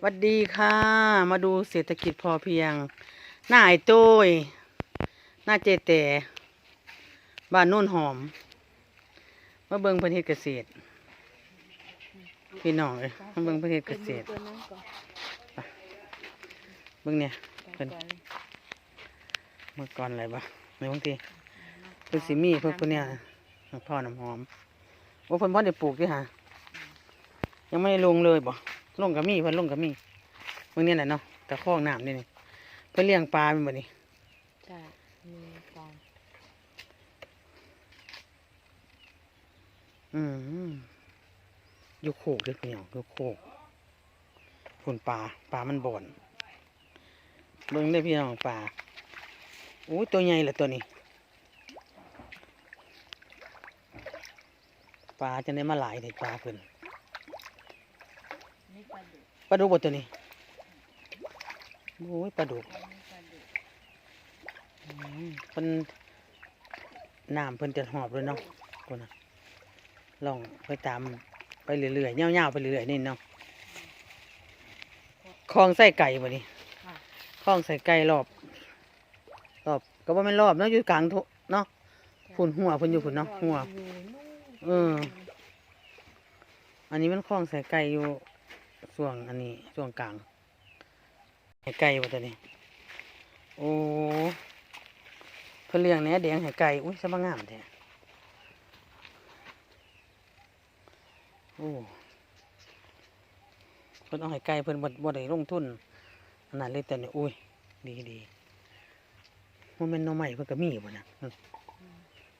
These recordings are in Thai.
หวัดดีค่ะ มาดูเศรษฐกิจพอเพียง หน้าไอ้โต้ยหน้าเจแต่บ้านโน่นหอม มาเบิงประเทศเกษตร พี่น้องเอ้ยมาเบิงประเทศเกษตรเบิงเนี่ยก่อนก่นเมื่อก่อนอะไรบ้างในบางทีเพิ่นสิมี่เพิ่นคนเนี่ยพ่อน้ำหอมโอ้เพิ่นพ่อได้ปลูกด้วยฮะยังไม่ลงเลยบ่ ลงกับมีเพิ่นลงกับมีเมื่อนี้แหละเนาะแต่คลองน้ำนี่นี่เพิ่นเลี้ยงปลาเป็นบ่นี่ใช่มีกองอืมอยู่โคกเด้อพี่น้องอยู่โคกผลปลาปลามันบ่อนเบิ่งได้อพี่น้องปลาโอ้ยตัวใหญ่ละตัวนี้ปลาจะได้มาหลายในปลาเพิ่นนี่ ปลาดุกปลาดุกบ่ตัวนี้โอ้ยปลาดุกอันนี้ปลาดุกอืมเพิ่นน้ำเพิ่นจะหอบเลยเนาะคนน่ะลองไปตามไปเรื่อยๆเงาวๆไปเรื่อยๆนี่เนาะคลองใส่ไก่บ่นี่ค่ะคลองใส่ไก่รอบรอบก็บ่แม่นรอบเนาะอยู่กลางทุเนาะฝุ่นหัวเพิ่นอยู่ฝุ่นเนาะหัวอยู่นู่นเอออันนี้มันคลองใส่ไก่อยู่ ส่วงอันนี้ส่วงกลางให้ไก่บ่ตัวนี้ โอ้เพิ่นเลี้ยงแหนแดงให้ไก่อุ้ยสบงามแท้โอ้เพิ่นเอาให้ไก่เพิ่นบ่บ่ได้ลงทุนอันนั้นเลยแต่เนี่ยอุ้ยดีดีมันเป็นน่อไม้เพิ่นก็มีบ่นะอืม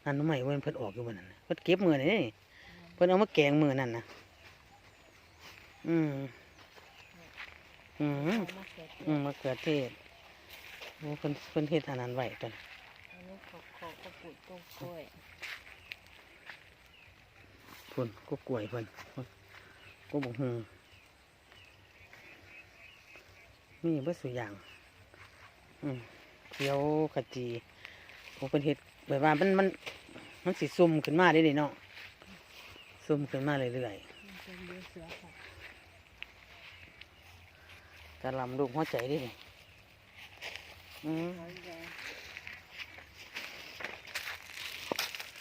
อันหน่อไม้เพิ่นเพิ่นออกอยู่บ่นั่นน่ะเพิ่นเก็บมือนี่เพิ่นเอามาแกงมือนั่นนะอืม อืมเอามาเก็บอืมมะเขือเทศโอ้เพิ่นเพิ่นเฮ็ดอันนั้นไว้ตอนอันนี้ขอขอก็ปุดต้นกล้วยเพิ่นก็กล้วยเพิ่นเพิ่นก็บ่ฮู้มีเบิดสุอย่าง อืมเขียวขจีโอ้เพิ่นเฮ็ดแบบว่ามันมันมันสิซุ่มขึ้นมาได้เด้เนาะซุ่มขึ้นมาเรื่อยมันเป็นเรือเสือค่ะ ๆกะหลำลูกหัวใจเด้นี่อืมเขาแดง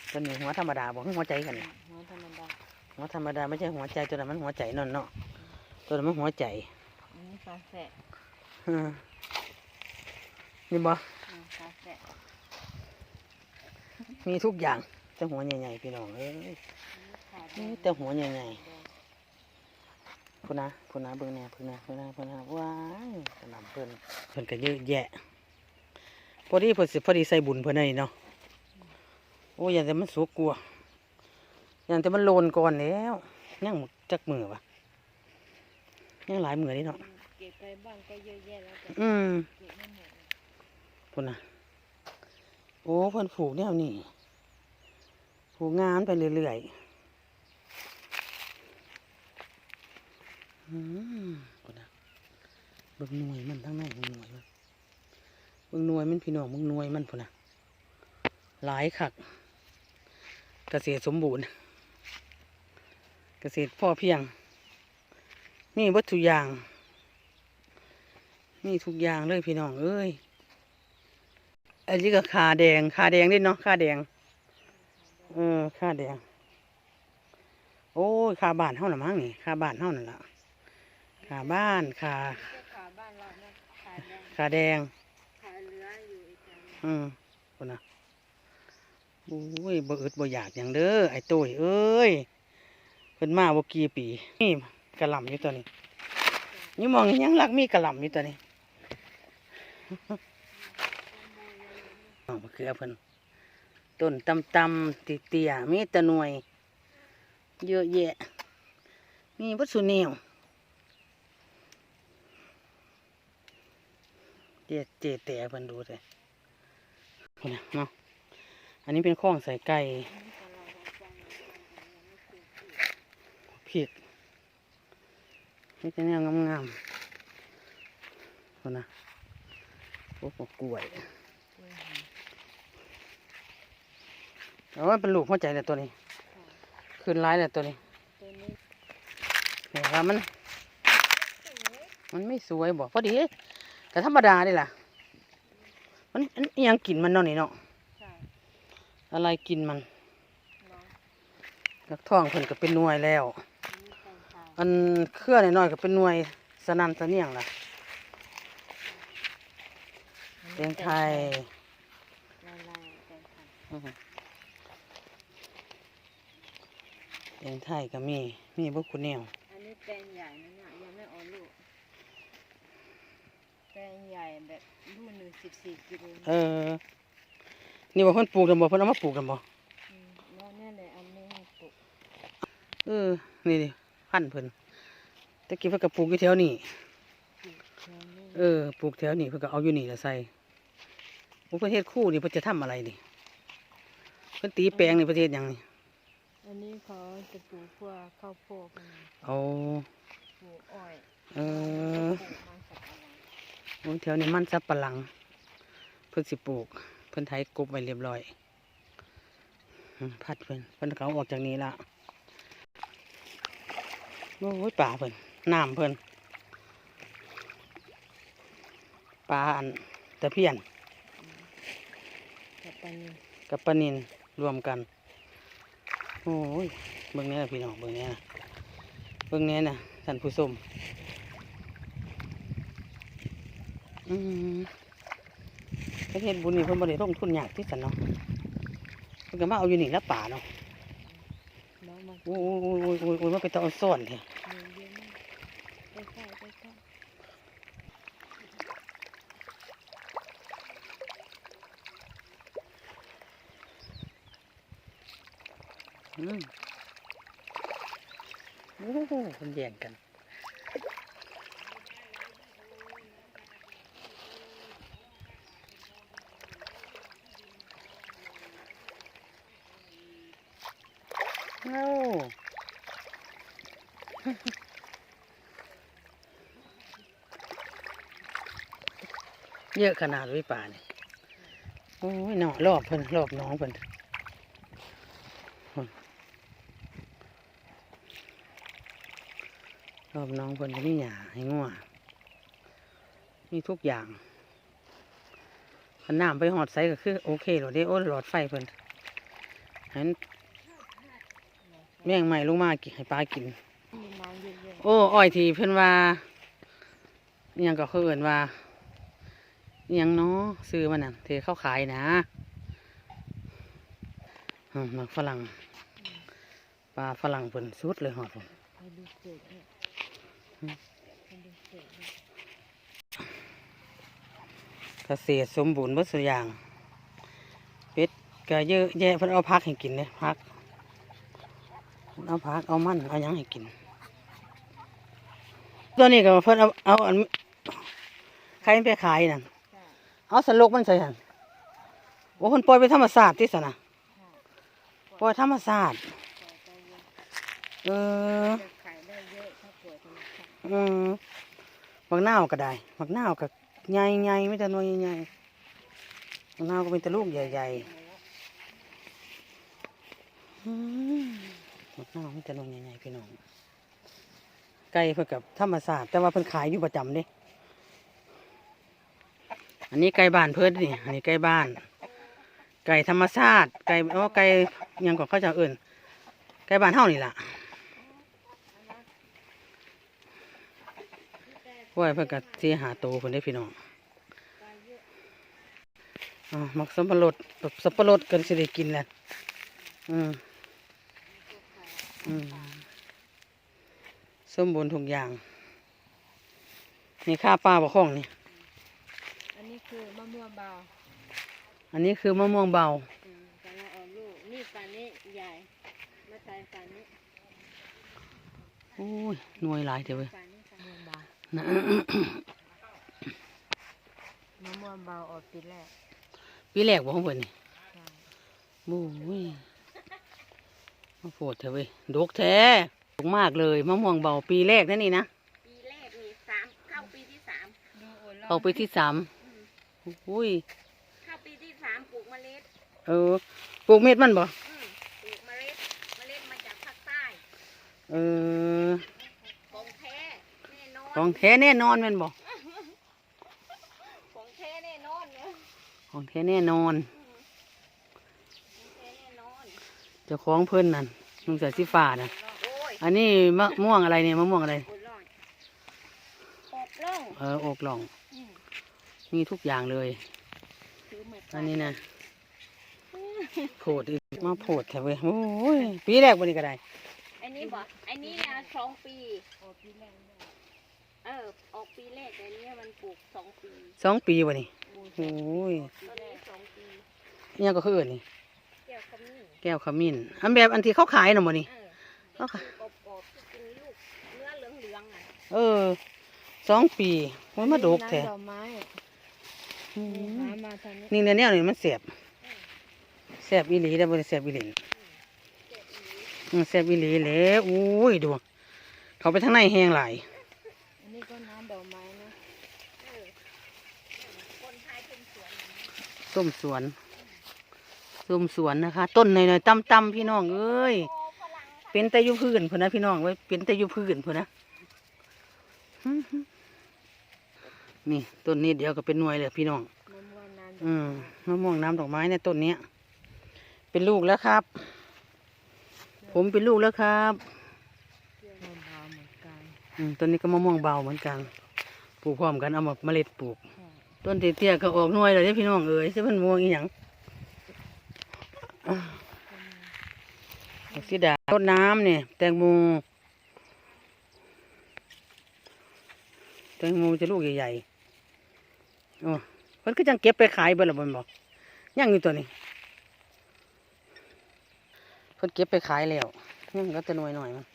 เพิ่นนี่หัวธรรมดาบ่คือหัวใจกันน่ะหัวธรรมดาหัวธรรมดาไม่ใช่หัวใจตัวนั้นมันหัวใจนั่นเนาะตัวนั้นมันหัวใจอันนี้ปลาแสะอืมนี่บ่อ่าปลาแสะมีทุกอย่างแต่หัวใหญ่ๆพี่น้องเอ้ยอันนี้ขาแดนี่งแต่หัวใหญ่แดงๆ พุ่นนะพุ่นนะเบิ่งแหน่พุ่นนะพุ่นนะพุ่นนะว้ายกระหน่ำเพิ่นเพิ่นก็เยอะแยะพอดีเพิ่นสิพอดีใส่บุญเพิ่นนี่เนาะโอ้ยอย่าแต่มันสุกกลัวอย่าแต่มันโลนก่อนแล้วยังจักมือวะยังหลายมือนี่เนาะเก็บไปบ้างก็เยอะแยะแล้วแต่อืมเก็บไม่หมดเลยพุ่นนะโอ้เพิ่นผูกแนวนี้ผูกงานไปเรื่อยๆ อืมพุ่นะเบิ่งหน่วยมันทั้งในเบิ่งหน่วยมันเบิ่งหน่วยมันพี่น้องเบิ่งหน่วยมันพุ่นนะหลายคักเกษตรสมบูรณ์ เกษตรพ่อเพียงมีวัตถุอย่างมีทุกอย่างเลยพี่น้องเอ้ยอันนี้ก็ขาแดงขาแดงนี่เนาะขาแดงเออขาแดง โอ้ยขาบานเฮาหน่ะมั้งนี่ขาบานเฮานั่นละ ขาบ้านขาขาบ้านเราเนี่ยขาแดงขาแดงขาเหลืออยู่อีกอันอืมคนน่ะโอ้ยบ่อึดบ่อยากอย่างเด้อไอ้ตุ้ยเอ้ยเพิ่นมาบ่กี่ปีนี่กระหล่ำอยู่ตัวนี้นี่มองยังรักมีกระหล่ำอยู่ตัวนี้อ๋อมะเขือเพิ่นต้นตำตำๆติเตียๆมีแตะหน่วย เยอะแยะมีวัตถุแนว เจเจแต่เพิ่นดูเลยคนน่ะเนาะอันนี้เป็นข้องใส่ไก่พริกนี่จะแนวงามๆคนน่ะพวกกล้วยเอาไว้เป็นลูกหัวใจเลยตัวนี้ขึ้นร้ายเลยตัวนี้ตัวนี้เห็นว่ามัน มันไม่สวยบอกพอดี แต่ธรรมดาดิล่ะมันมันอิหยังกินมันเนาะนี่เนาะใช่อะไรกินมันเนาะกักท้องเพิ่นก็เป็นหน่วยแล้ว อันนี้แตงไทยอันเครือน้อยๆก็เป็นหน่วยสนันสะเนียงล่ะอันแตนี้งไทยลายลายๆแตงไทยอือฮึแตงไทยก็มี มีบุกุแนวอันนี้แตงใหญ่นะเนี่ยยังไม่ออกลูก แตงใหญ่แบบลูกหนึ่งสิบสี่กิโลเออ นี่บ่เพิ่นปลูกกันบ่เพิ่นเอามาปลูกกันบ่มแล้วเนี่ยเลยอันนี้ให้ปลูกเออ นี่ดิพันธุ์เพิ่นตะกี้เพิ่นก็ปลูกอยู่แถวนี้ ปลูกแถวนี้เออ ปลูกแถวนี้เพิ่นก็เอาอยู่นี่ละใส่โอ้ประเทศคู่นี่เพิ่นจะทำอะไรนี่เพิ่นตีแปลงนี่ประเทศหยังนี่อันนี้เขาจะปลูกพวกข้าวโพดกันเอาปลูกอ้อยเออปลูกมัน แถวนี้มันสับปะหลัง เพิ่นสิปลูก เพิ่นไถกบไว้เรียบร้อยอืมพัดเพิ่นเพิ่นก็เอาออกจากนี้ละโอ้ยป่าเพิ่นน้ำเพิ่นปลาอันตะเพียนกับปลานิลกับปลานินรวมกัน โอ้ยเบิ่งแหนี้นะพี่น้องเบิ่งแหนี้นะเบิ่งแหนี้นะท่านผู้ชม อืมประเทศบุญนี่เพิ่นบ่ได้ลงทุนยากที่สันเนาะเพิ่นก็มาเอาอยู่นี่ละป่าเนาะแล้วมันโอ้ยโอ้ยโอ้ยโอ้ยโอ้ยมันเป็นตาอ่อนซ่อนแท้เยอะเยอะมากใกล้ใกล้ใกล้ใกล้อืมโอ้โหเพิ่นแย่งกันเอ้า เยอะขนาดวิป่านี่โอ้ยหนอรอบเพิ่นรอบน้องเพิ่นรอบน้องเพิ่นก็มีหญ้าให้งัวมีทุกอย่างคันน้ำไปหอดใสก็คือ โอเคหรอเด้โอ้หลอดไฟเพิ่นหันแม่งใหม่ลงมากินให้ปลากินมีน้ำเยอะโอ้อ้อยทีเพิ่นว่าอิหยังก็เขาเอิ้นว่าอิห ยังเนาะซื้อมันน่ะเทเข้าขายนะหมักฝรั่งปลาฝรั่งเพิ่นสุดเลยหอดผมเศษเนี่ยอืมเศษเนี่ยเกษตรสมบูรณ์เบิดสุดอย่างเป็ดก็เยอะแยะเพิ่นเอาพักให้กินเนี่ยพักเพิ่นเอาพักเอามันเอายังให้กิน ตัวนี้ก็เพิ่นเอาเอาอันใครไปขายนั่น เอาสลกมันใส่หันโอ้คนปล่อยไปธรรมศาสตร์ที่สนะใช่ปล่อยธรรมศาสตร์ปล่อยไปเยอะเออจะขายได้เยอะถ้าปล่อยธรรมชาติอืมบักนาวก็ได้บักนาวก็ใหญ่ใหญ่ไม่แต่น้อยใหญ่บักนาวก็เป็นแต่ลูกใหญ่ๆอืมบักนาวไม่แต่น้อยใหญ่ๆพี่น้องไก่เพื่อกับธรรมศาสตร์แต่ว่าเพิ่นขายอยู่ประจำเด้ อันนี้ไก่บ้านเพิ่นนี่ อันนี้ไก่บ้าน ไก่ธรรมชาติ ไก่เอาไก่ยังก็เขาจะเอื่น ไก่บ้านเฮานี่ล่ะไว้เพื่อกับที่หาโตคนได้พี่น้องอมักสับปะรดแบบสับปะรดกันสิได้กินแหละอืมอืมสมบูรณ์ทุกอย่าง นี่ข้าปลาบะข้องนี่ คือมะม่วงเบาอันนี้คือมะม่วงเบาอืมกำลังออกลูก นี่ปลานี้ใหญ่มาตายปลานี้โอ้ยหน่วยหลายเถอะเว้ยปลานี้ปลาม่วงเบานะ มะม่วงเบาออกปีแรกปีแรกบ่ของเพิ่นนี่ใช่โอ้ยมาโปวดเถอะเว้ยดกแท้ดกมากเลยมะม่วงเบาปีแรกนั่นนี่นะปีแรกนี่สามเข้าปีที่สามดูโอล่เอาไปที่สาม อุ้ยเข้าปีที่สามปลูกเมล็ดเออปลูกเม็ดมันบ่อืมปลูกเมล็ดเมล็ดมาจากภาคใต้เออของแท้แน่นอนของแท้แน่นอนแม่นบ่ของแท้แน่นอนเนี่ยของแท้แน่นอนของแท้แน่นอนเจ้าของเพิ่นนั่นลุงเสือสีฟ้าน่ะโอ้ยอันนี้มะม่วงอะไรเนี่ยมะม่วงอะไรโอ้ยรอดปอบล่องเอออกหล่องอื มมีทุกอย่างเลยถือเหมือนอันนี้นะโผดอีกมาโผดแถวเว้ยโอ้ยปีแรกวันนี้ก็ได้อันนี้บอกอันนี้เนี่ยสองปีเออออกปีแรกแต่อันเนี้ยมันปลูกสองปีสองปีวันนี้โอ้ยตอนนี้สองปีเนี่ยก็คืออนนี่แก้วขมิ้นแก้วขมิ้นอันแบบอันที่เขาขายน่ะบ่นี่เออเขาขายกรอบๆที่กินลูกเนื้อเหลืองๆอะเออสองปีมันมาดกแท้ น้ำดอกไม้อืมหามาทางนี้นี่เนี่ยเนี่ยนี่มันเสียบเสียบอีหลีได้อบ่ได้เสียบอีหลีอืมเสียบอีหลีแหล้วอุ้ยดูเขาไปทางในแห้งหลายอันนี้ก็น้ำดอกไม้นะเออคนไทยเป็นสวนอย่างนี้ส้มสวนส้มสวนนะคะ ต้นหน่อยๆต่ำๆพี่น้องเอ้ยโอ้ฝรั่งเป็นแต่อยู่พื้นพุ่นนะพี่น้องไว้ยเป็นแต่อยู่พื้นพุ่นนะอื้อหือ นี่ต้นนี้เดียวก็เป็นหน่วยเลยพี่น้องมะม่วงน้ำดอกอืมมะม่วงน้ำดอกไม้ในต้นเนี้ยเป็นลูกแล้วครับ ผมเป็นลูกแล้วครับเปรี้ยวมะพร้าวเหมือนกันอืมต้นนี้ก็มะม่วงเบาเหมือนกัน ปลูกพร้อมกันเอามาเมล็ดปลูกใช่ต้นเตี้ยๆก็ออกหน่วยเลยเด้อพี่น้องเอ้ยจะเป็นม่วงอีหยังอะดอกสีดาต้นน้ำเนี่ยแตงโมแตงโมจะลูกใหญ่ๆ โอ้เพิ่นก็จังเก็บไปขายเบิ่ละบ่นบอกยังอยู่ตัวนี้เพิ่นเก็บไปขายแล้วยังก็จะหน่วยหน่อยมัน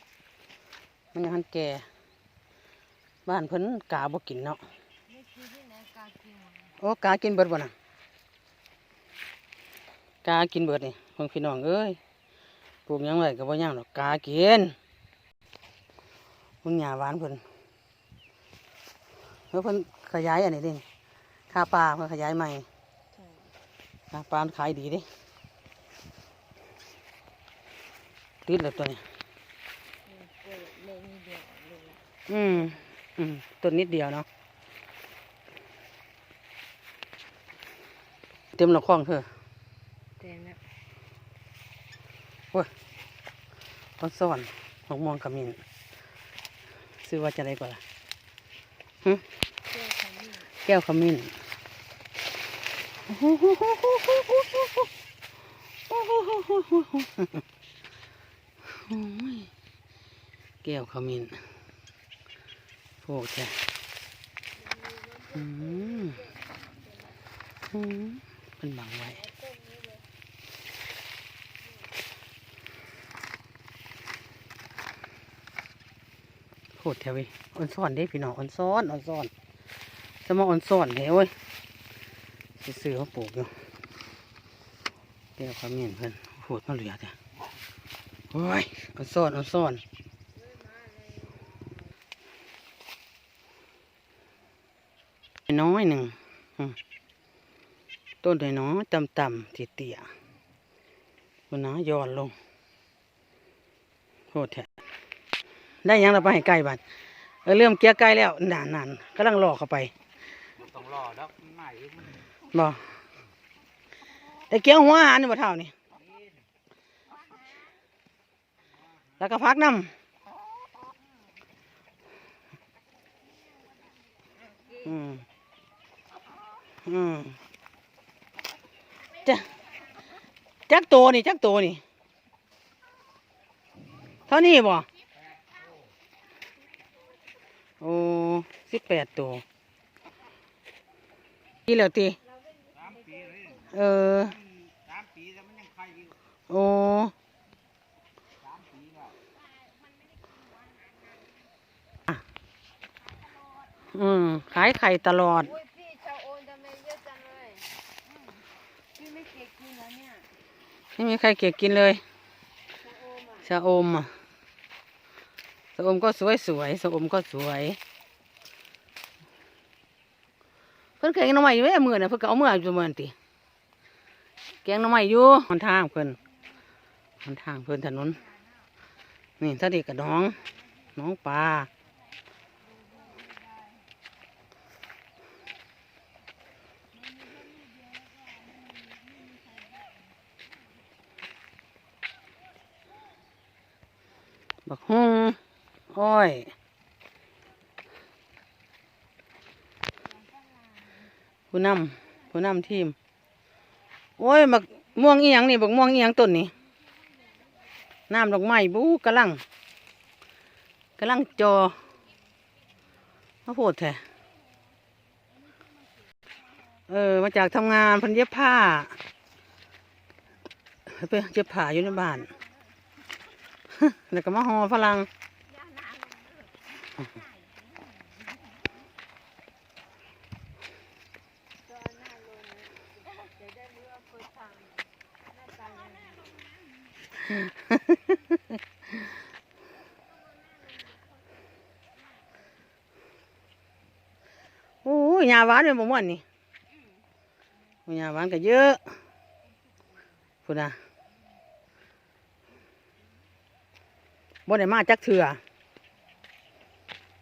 มันยังหันแก่บ้านเพิ่นกาบ่กินเนาะโอ้กากินเบิดบ่น่ะกากินเบิดนี่ของพี่น้องเอ้ยปลูกยังไว้ก็บ่ย่างดอกกากินมึงหญ้าหวานเพิ่นแล้วเพิ่นขยายอันนี้ดิ ค่าปลาเพิ่นขยายใหม่ใช่ค่าปลามันขายดีเดิติดแล้วตัวนี้อืมกล้วยเล็กนิดเดียวเลยละอืมอืมต้นนิดเดียวเนาะเต็มละคลองเธอเต็มแล้วต้นซ่อนมะม่วงขมิ้นซื้อว่าจะได้ก่อนล่ะเปรี้ยวขมิ้น แก้วขมิ้นโอ้ยแก้วขมิ้นโอ้จ้ะอืมอืมเป็นบังไว้โหดแถวเว้ยอ่อนซ่อนเด้พี่น้องอ่อนซ้อนอ่อนซ้อนสมองอ่อนซ้อนเฮ้ยโอ้ย สิซื้อเขาปลูกอยู่แก้วขมิ้นเพิ่อนโหดมาเหลือจ้ะโอ้ยอ่อนซ้อนอ่อนซ้อนน้อยหนึ่งอืมต้นน้อยต่ำๆเตี้ยๆคุณนะย้อนลงโหดแท้ได้ยังเราไปให้ไก่บ้านเออเริ่มเกี้ยไก่แล้วนานนานๆกำลังรอเข้าไปต้องรอแล้วใหม่ บ่ไอ้เกี้ยวหัวอาหารนี่บ่เท่านี่แล้วก็พักน้ำอืมอืมจะจักโตวนี่จักโตวนี่เท่านี้บ่โอ้สิบแปดตัวกี่แล้วตีสามปี เลยเออสามปีแล้วมันยังไข่อยู่โอ้สามปีแล้วอืมขายไข่ตลอดอุ้ยพี่ชาโอนทำไมเยอะจังเลยอืมพี่ไม่เก็บกินเหรอเนี่ยไม่มีใครเก็บกินเลยชาโอมอะชะอมอะชะอมก็สวยสวยชะอมก็สวย เพิ่นแกงหน่อไม้อยู่แม่มือน่ะเพิ่นก็เอามืออยู่มือนั่นติ เกียงน้ำใหม่อยู่มันทางเพิ่นมันทางเพิ่นถนน นี่ถ้าเด็กกับน้อง น้องปลาบักฮุงอ้อยผู้นำผู้นำทีม โอ้ยบักม่วงเอียงนี่บักม่วงเอียงต้นนี่น้ำดอกไม้บูกำลังกำลังจอมาโพดแท้เออมาจากทำงานพันเย็บผ้าไปเย็บผ้าอยู่ในบ้านแล้วก็มาห่อฝรั่ง ก็หน้าลงจะได้รู้ว่าเปิดทางหน้าตายังไง โอ้ยยา หวานเป็นบ่ม่วนนี่โอ้ยยาหวานก็เยอะพูดนะบ่ได้มาจักเถื่อ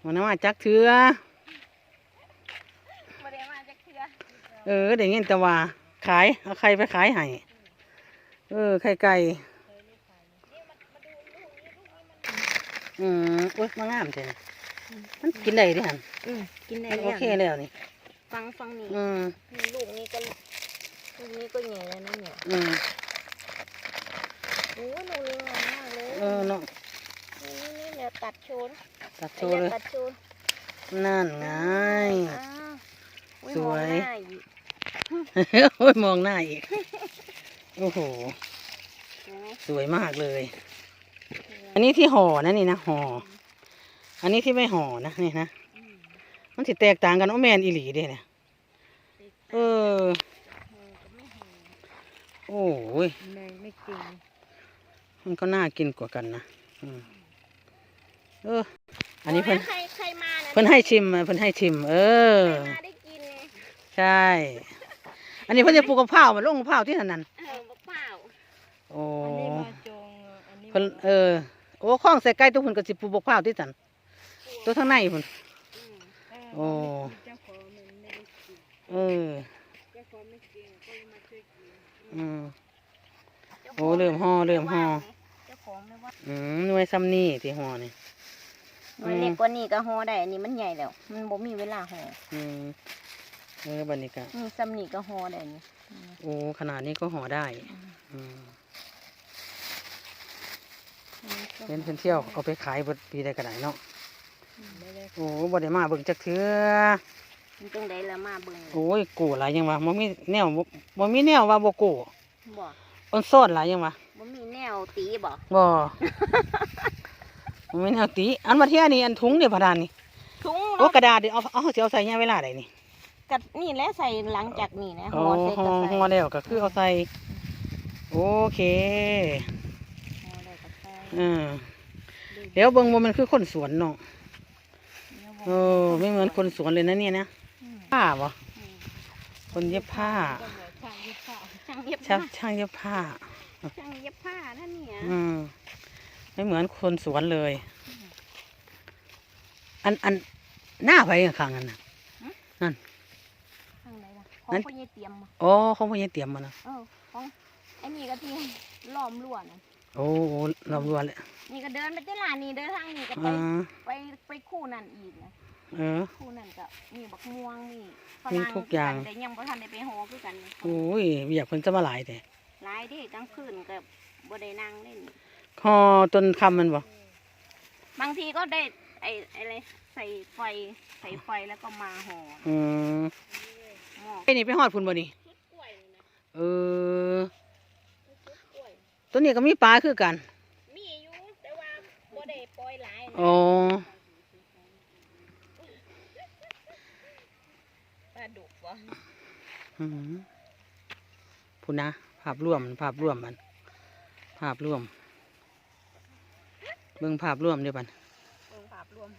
บ่ได้มาจักเถื่อบ่ได้มาจากเทื่อเออได้ยินแต่ว่าขายเอาไข่ไปขายให้เออไข่ไก่อืมโอ้ยมางามเท่นะมันกินได้ดิหันอืมกินได้มันแล้โอวเคแล้วนี่ ฟังฟังนี่อืมลูกนี้ก็ลูกนี้ก็ใหญ่แล้วนะเนี่ยอืมโอ้ยลูกนี้งามมากเลยเออเนาะนี่นี่เดี๋ยวตัดโชนตัดโชว์เลยตัดโชนนั่นไงอ้าวอุ๊สวยมองหน้าอีกโอ้ยมองหน้าอีก โอ้โหเห็นไหมสวยมากเลย อันนี้ที่ห่อนะนี่นะห่อ อันนี้ที่ไม่ห่อนะนี่นะ มันสิแตกต่างกันโอ้แมนอีหลีเด้เนี่ยเออ โอ้ยแม่ไม่จริงมันก็น่ากินกว่ากันนะอืมเออ อันนี้เพิ่นใครใครมานะเพิ่นให้ชิมอะเพิ่นให้ชิม เออใครมาได้กินไงใช่ อันนี้เพิ่นจะปลูกกะเพรามันลงกะเพราที่นั่นนั่นเออเปล่าโอ้อันนี้มาจงอันนี้เพิ่นเออ โอ้ข้องใส่ไก่ตัวเพิ่นก็สิปลูกกะเพราที่นั่นตัวข้างในเพิ่น โอ้ เจ้าของมันไม่ได้กินเออ เจ้าของไม่กินก็เลยมาช่วยกินอืมจ้าขโอ้งเริ่มห่อเริ่มห่อ เจ้าของไม่ว่าอืมหน่วยซ้ำนี่ที่ห่อนี่หน่วยเล็กกว่านี้ก็ห่อได้ อันนี้มันใหญ่แล้ว มันบ่มีเวลาห่ออืมเออบัดนี้ก็นี่ซ้ำนี่ก็ห่อได้นี่โอ้ขนาดนี้ก็ห่อได้ อืมอันนี้ก็เป็นเพิ่นเที่ยวเอาไปขายเบิดปีได้ก็ได้เนาะไม่ได้ โอ้บ่ได้มาเบิ่งจักเทื่อมันจังไดละมาเบิ่งโอ้ยกูหลายยังวะบ่มีแนวบ่บ่มีแนวว่าบ่กูบ่ออนซ่อนหลายยังวะบ่มีแนวตีบ่บ่บ่มีแนวติอันมาเที่ยนี่อันถุงเดียวพะดานนี่ถุงโอ้กระดาษเดี๋ยวเอาเอาสิเอาใส่ยามเวลาใดนี่กัดนี่แหละใส่หลังจากนี่นะโอ้ห่อใส่ห่กอระใส่ห่อแล้วก็คือเอาใส่โอเคห่อได้กระใส่อืมเดี๋ยวเบิ่งว่ามันคือคนสวนเนาะ เออไม่เหมือนคนสวนเลยนะเนี่ยนะผ้าบ่คนเย็บผ้าก็บอกทางที่ข้าวช่างเย็บช่าผ้างช่างเย็บผ้า ช่างเย็บผ้านั่นเนี่ยอืมไม่เหมือนคนสวนเลย อันอันหน้าไปข้างนั้นน่ะข้างไหนล่ะของนั่น พ่อใหญ่เตรียมบ่โอ้เขาพยายเตรียมมานะเออของไอ้นี่ก็ที่ล้อมรั้วน่ะ โอ้โอ้เราดูเลยนี่ก็เดินไปที่ลานนี่เดินทางนี่ก็ไปอ่า ไปไปคู่นั่นอีกนะเออ คู่นั่นก็มีบักม่วงนี่ฝมีรั่งทุกอย่าง แต่ยังบ่ทันได้ไปห่อคือกันนี่โอ้ยอยากเพิ่นจะมาหลายแต่หลายเดิกลางคืนก็บ่ได้นั่งเล่น คอจนคำมันบ่บางทีก็ได้ไอ้ไอ้อะไรใส่ไฟใส่ไฟแล้วก็มาห่ออืมหม้อไอ้นี่ไปฮอดพุ่นบ่นี่ชุดกล้วยนี่นะเออชุดกล้วย ตัวนี้ก็มีปลาคือกัน มีอยู่แต่ว่าบ่ได้ปล่อยหลายนะโอ้ปลาดุกบ่อืมพูดนะ ภาพรวมภาพรวมมัน ภาพรวม เบิ่งภาพรวมเดี๋ยวบันเบิ่งภาพรวม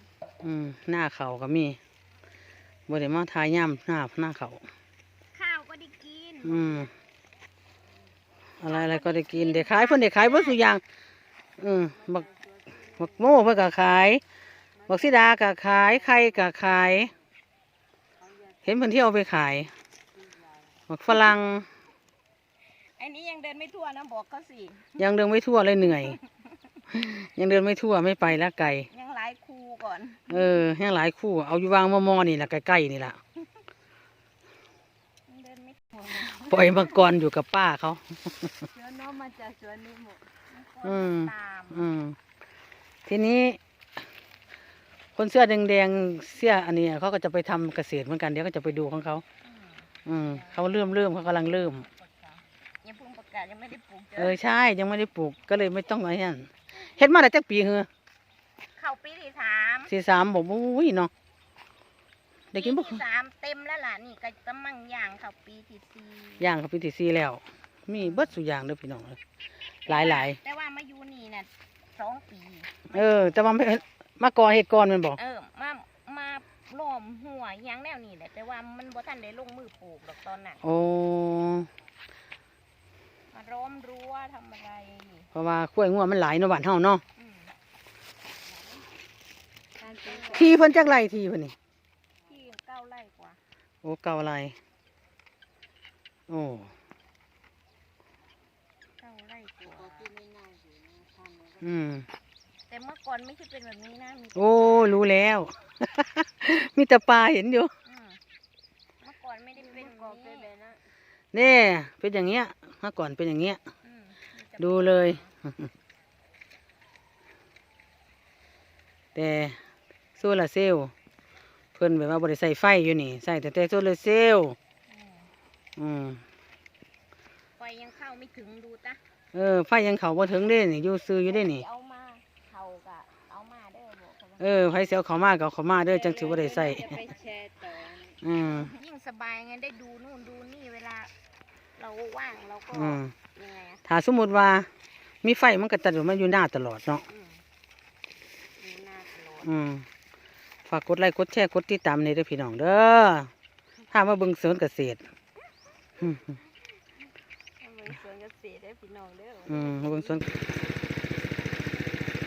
อืม หน้าเขาก็มีบ่ได้มาทายย่ำหน้าหน้าเขา ข้าวก็ได้กิน อืม อะไรอะไรก็ได้กินได้ขายเพิ่นได้ขายเบิ่สุอย่างอืมบักบักโม่เพิ่นก็ขายบักซิดาก็ขายไข่ก็ขาย เห็นเพิ่นเที่ยวเอาไปขายบักฝรั่งไอ้นี้ยังเดินไม่ทั่วนะบอกเขาสิยังเดินไม่ทั่วเลยเหนื่อย ยังเดินไม่ทั่วไม่ไปแล้วไก่ยังหลายครูก่อน เออยังหลายคู่เอาอยู่วางมอมอนี่แหละใกล้ๆนี่แหละ ยังเดินไม่ถูกปล่อยมังกรอยู่กับป้าเขา เชื้อน้องมาจากสวนนี่หมดอืม ตามอืม ทีนี้ คนเสื้อแดงๆเสื้ออันนี้เขาก็จะไปทำเกษตรเหมือนกันเดี๋ยวก็จะไปดูของเขา อืมอืมเขาเริ่มเริ่มเขากำลังเริ่ม ยังเพิ่งประกาศยังไม่ได้ปลูกเจเอออใช่ยังไม่ได้ปลูกก็เลยไม่ต้องอะไรนั่นเฮ็ดมาได้จักปีเหรอเข้าปีที่สามสี่สามบอกอุ้ยเนาะ ได้กินบ่ปีที่สามเต็มแล้วล่ะนี่ก็กำลังย่างเข้าปีที่สี่ย่างกับปีที่สี่แล้ว มีเบิดสุอย่างเด้อพี่น้องเอ้ยหลายหลายแต่ว่ามาอยู่นี่น่ะสองปี ๆเออ แต่ว่าไม่มาก่อนเฮ็ดก่อนแมันบอกเออมามาล้อมหัวอยังแนวนี้แหละแต่ว่ามันบ่ทันได้ลงมือปลูกดอกตอนนั้นโอ้มาล้อมรั้วทำอะไรเพราะว่าข้วยงัวมันหลายเนาะบ้านเฮาเนาะอืมการปลูกที่เพิ่นจักไรที่เพิ่นนี่ที่ เก้าไร่กว่า โอ้เก่าไรโอ้เก้าไร่กว่าอืมแต่เมื่อก่อนไม่ใช่เป็นแบบนี้นะมีโอ้รู้แล้ว มีแต่ปลาเห็นอยู่อืมเมื่อก่อนไม่ได้เป็นกอกแบบได้เลนี้ยนะนี่เป็นอย่างเงี้ยเมื่อก่อนเป็นอย่างเงี้ย อืมมีแต่ดูเลย แต่โซลาร์เซลล์เพิ่นแบบว่าบริใส่ไฟอยู่นี่ใส่แต่แต่โซลาร์เซลล์อืมอืมไฟยังเข้าไม่ถึงดูตะเออไฟยังเขาบ่ถึงเด้นี่อยู่ซื้ออยู่ได้นี่เอามาเขากะเอามาเด้อบอกเขาว่าเออไฟเสียวเขามาก็เอาเขามาเด้อจังถือว่าได้ใส่จะไปแชร์ต่ออืมยิ่งสบายไงได้ดูนู่นดูนี่เวลา เราว่างเราก็อืมยังไงอะถ้าสมมุติว่า มีไฟมันก็จะอยู่มาอยู่หน้าตลอดเนาะอืมดูหน้าตลอดอืม ฝากกดไลค์กดแชร์กดติดตามในเด้อพี่น้องเด้อถ้ามาเบิ่งสวนเกษตรอืมเอาไปสวนเกษตรได้พี่น้องเด้ออืมมาเบิ่งสวน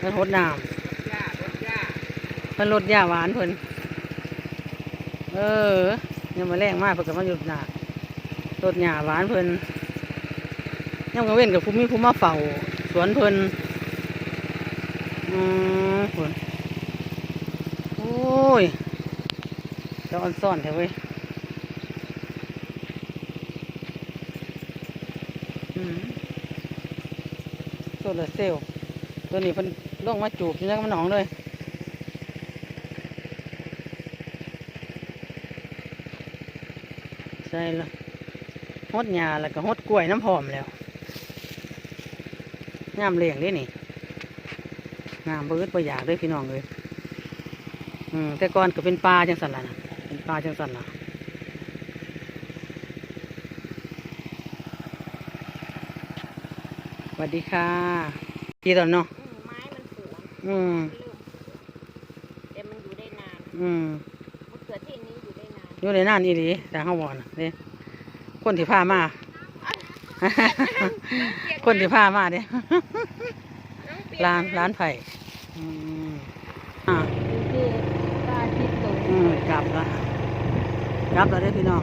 มันหดน้รน้ำเพิ่นลดยาหวานเพิ่นเออยังมาแรงมากเพิ่นก็มาหยุดหนาลดยาหวานเพิ่นยังกเว้นกับผู้มีผู้มาเฝ้าสวนเพิ่นอืมเพิ่นโอ้ ยเจะอ่อนซ่อนแท้เว้ยอืมโซลาเซลล์ตัวนี้เพิ่นลงมาจูบอยู่ในหนองเลยใช่แล้วฮดหญ้าแล้วก็ฮดกล้วยน้ำหอมแล้วงามเลี้ยงด้นี่งามเบิดประหยากเลยพี่น้องเลย อืมแต่ก่อนก็เป็นปลาจังสันล่ะนะเป็นปลาจังสันล่ะสวัสดีค่ะพี่ตอนเนาะอืมไม้มันสวนอืมแต่มันอยู่ได้นานอืมมะเขือเทศนี้อยู่ได้นานอยู่ในนั่นอีหลีแต่ห้าวอนเด้คนที่พามาคนที่พามาเด้ร้านร้านไผ่อืมอ่า คือตาทิพย์ตรง อืม กลับละกลับแล้วเด้พี่น้อง